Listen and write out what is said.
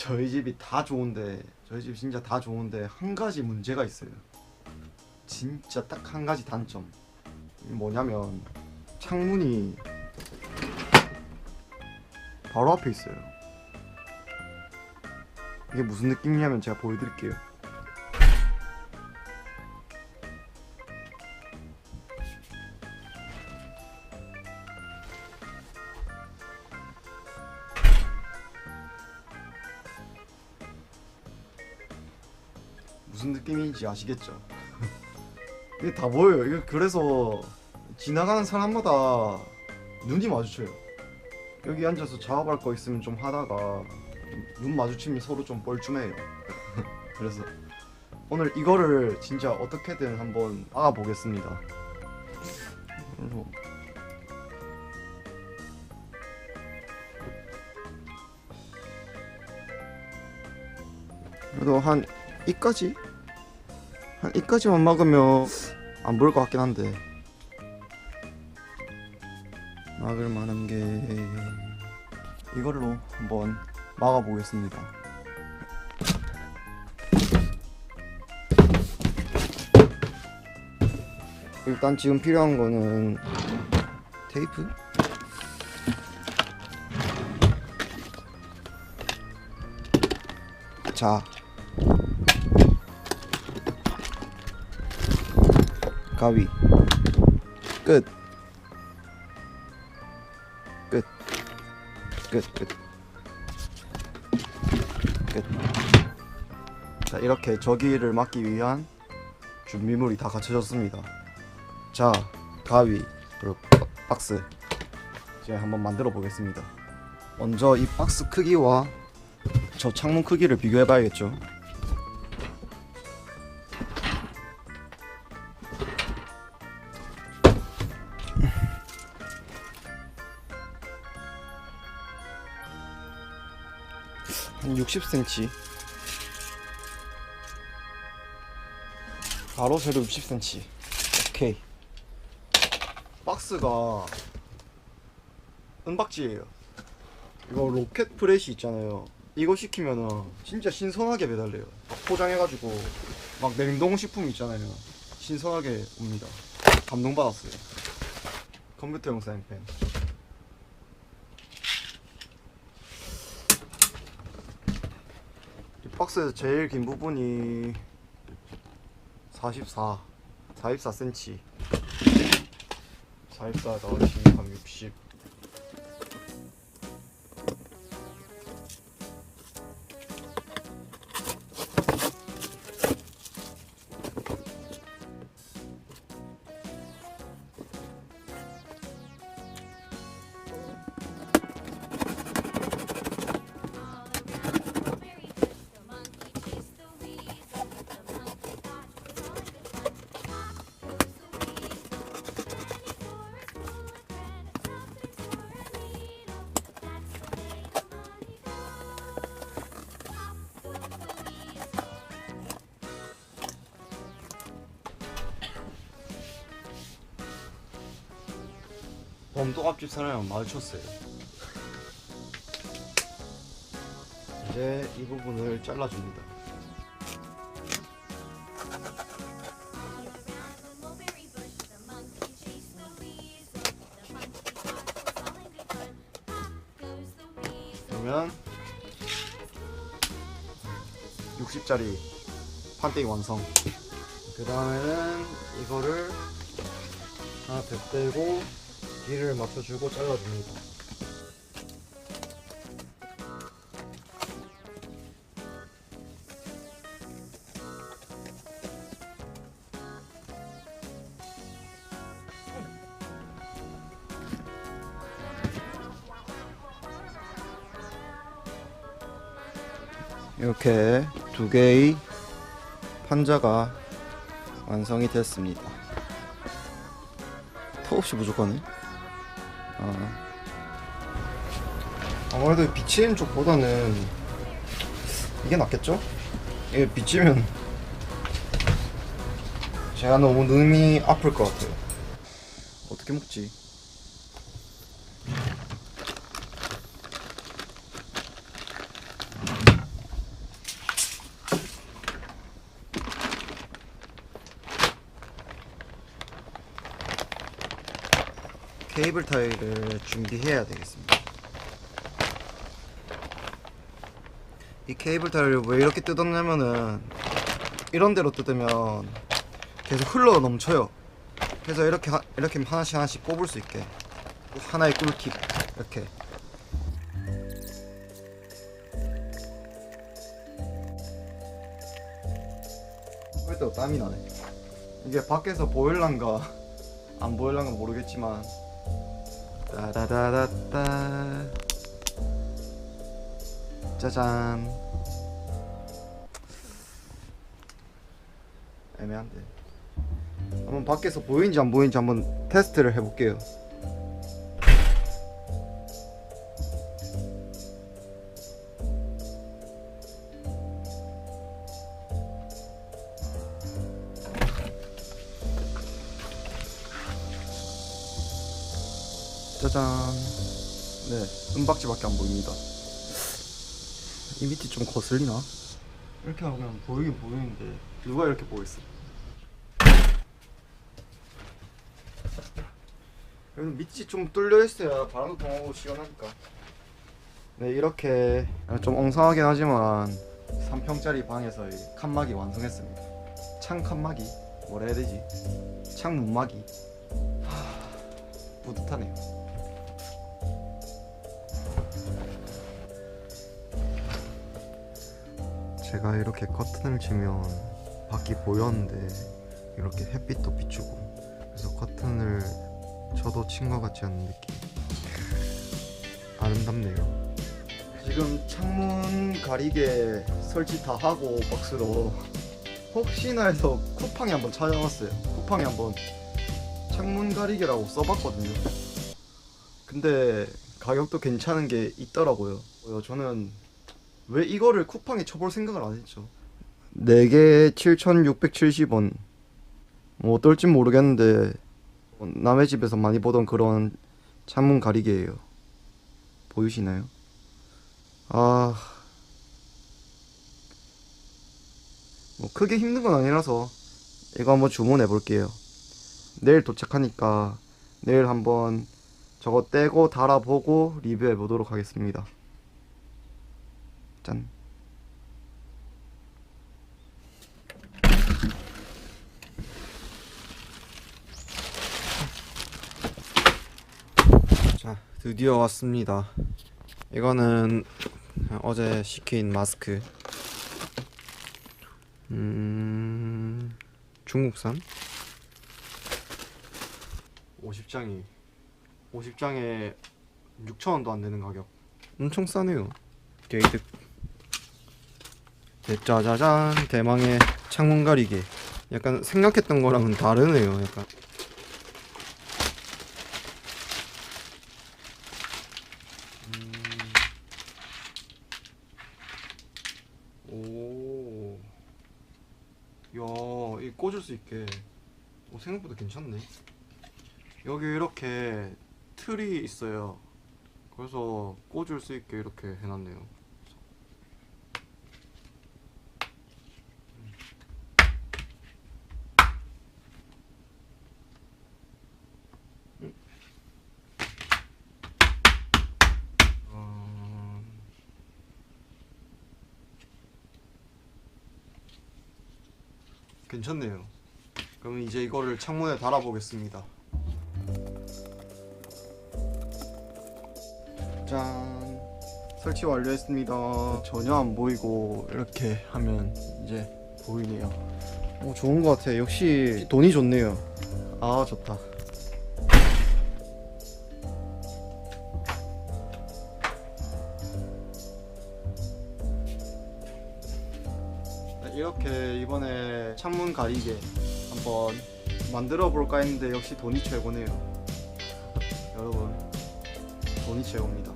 저희 집이 다 좋은데 저희 집 진짜 다 좋은데 한 가지 문제가 있어요. 진짜 딱 한 가지 단점. 뭐냐면 창문이 바로 앞에 있어요. 이게 무슨 느낌이냐면 제가 보여드릴게요. 무슨 느낌인지 아시겠죠? 이게 다 보여요. 이게 그래서 지나가는 사람마다 눈이 마주쳐요. 여기 앉아서 작업할 거 있으면 좀 하다가 눈 마주치면 서로 좀 뻘쭘해요. 그래서 오늘 이거를 진짜 어떻게든 한번 알아보겠습니다. 그래도 한 이까지? 한 이까지만 막으면 안 보일 것 같긴 한데. 막을 만한 게 이걸로 한번 막아 보겠습니다. 일단 지금 필요한 거는 테이프? 자 가위 끝. 끝. 끝. 끝. 끝. 자, 이렇게 저기를 막기 위한 준비물이 다 갖춰졌습니다. 자, 가위, 그리고 박- 박스. 이제 한번 만들어 보겠습니다. 먼저 이 박스 크기와 저 창문 크기를 비교해 봐야겠죠. 60cm 바로 세로 60cm 오케이. 박스가 은박지예요. 이거 로켓 프레시 있잖아요. 이거 시키면은 진짜 신선하게 배달돼요. 포장해가지고 막 냉동식품 있잖아요. 신선하게 옵니다. 감동받았어요. 컴퓨터용 사인 펜이 박스 제일 긴 부분이 44 44cm 44 더하기 한 60. 범도갑집 사람이랑 마주쳤어요. 이제 이 부분을 잘라줍니다. 그러면 60짜리 판때기 완성. 그 다음에는 이거를 하나 덧대고 길을 맞춰주고 잘라줍니다. 이렇게 두 개의 판자가 완성이 됐습니다. 턱없이 부족하네. 아. 아무래도 비치는 쪽보다는 이게 낫겠죠? 이게 비치면 제가 너무 눈이 아플 것 같아요. 어떻게 먹지? 케이블 타이를 준비해야 되겠습니다. 이 케이블 타이를 왜 이렇게 뜯었냐면은 이런 데로 뜯으면 계속 흘러 넘쳐요. 그래서 이렇게 하, 이렇게 하나씩 하나씩 꼽을 수 있게 하나의 꿀팁 이렇게 또 땀이 나네. 이게 밖에서 보일란가 안 보일란가 모르겠지만 따다다다따 짜잔. 애매한데. 한번 밖에서 보이는지 안 보이는지 한번 테스트를 해볼게요 짜잔. 네 은박지밖에 안 보입니다. 이 밑이 좀 거슬리나? 이렇게 하고 그냥 보이긴 보이는데 누가 이렇게 보겠어 그래도 밑이 좀 뚫려 있어야 바람도 통하고 시원하니까. 네 이렇게 좀 엉성하긴 하지만 3평짜리 방에서 이 칸막이 완성했습니다. 창 칸막이? 뭐라 해야 되지? 창 문막이? 하... 뿌듯하네요 제가 이렇게 커튼을 치면 밖이 보였는데 이렇게 햇빛도 비추고 그래서 커튼을 쳐도 친 것 같지 않은 느낌. 아름답네요. 지금 창문 가리개 설치 다 하고 박스로. 혹시나 해서 쿠팡에 한번 찾아봤어요. 쿠팡에 한번 창문 가리개라고 써봤거든요. 근데 가격도 괜찮은 게 있더라고요. 어, 저는 왜 이거를 쿠팡에 쳐볼 생각을 안 했죠? 4개 7,670원. 뭐 어떨진 모르겠는데 어, 남의 집에서 많이 보던 그런 창문 가리개예요. 보이시나요? 아... 뭐 크게 힘든 건 아니라서 이거 한번 주문해 볼게요. 내일 도착하니까 내일 한번 저거 떼고 달아보고 리뷰해 보도록 하겠습니다 짠 자, 드디어 왔습니다. 이거는 어제 시킨 마스크. 음, 중국산. 50장이 50장에 6,000원도 안 되는 가격. 엄청 싸네요. 게이득. 네, 짜자잔 대망의 창문 가리개. 약간 생각했던 거랑은 다르네요. 약간. 오. 야, 이 꽂을 수 있게. 오, 생각보다 괜찮네. 여기 이렇게 틀이 있어요. 그래서 꽂을 수 있게 이렇게 해놨네요. 음. 괜찮네요. 그럼 이제 이거를 창문에 달아보겠습니다. 짠. 설치 완료했습니다. 전혀 안 보이고 이렇게 하면 이제 보이네요. 오, 좋은 것 같아. 역시 돈이 좋네요. 아, 좋다. 이렇게 이번에 창문 가리개 한번 만들어 볼까 했는데 역시 돈이 최고네요. 여러분, 돈이 최고입니다.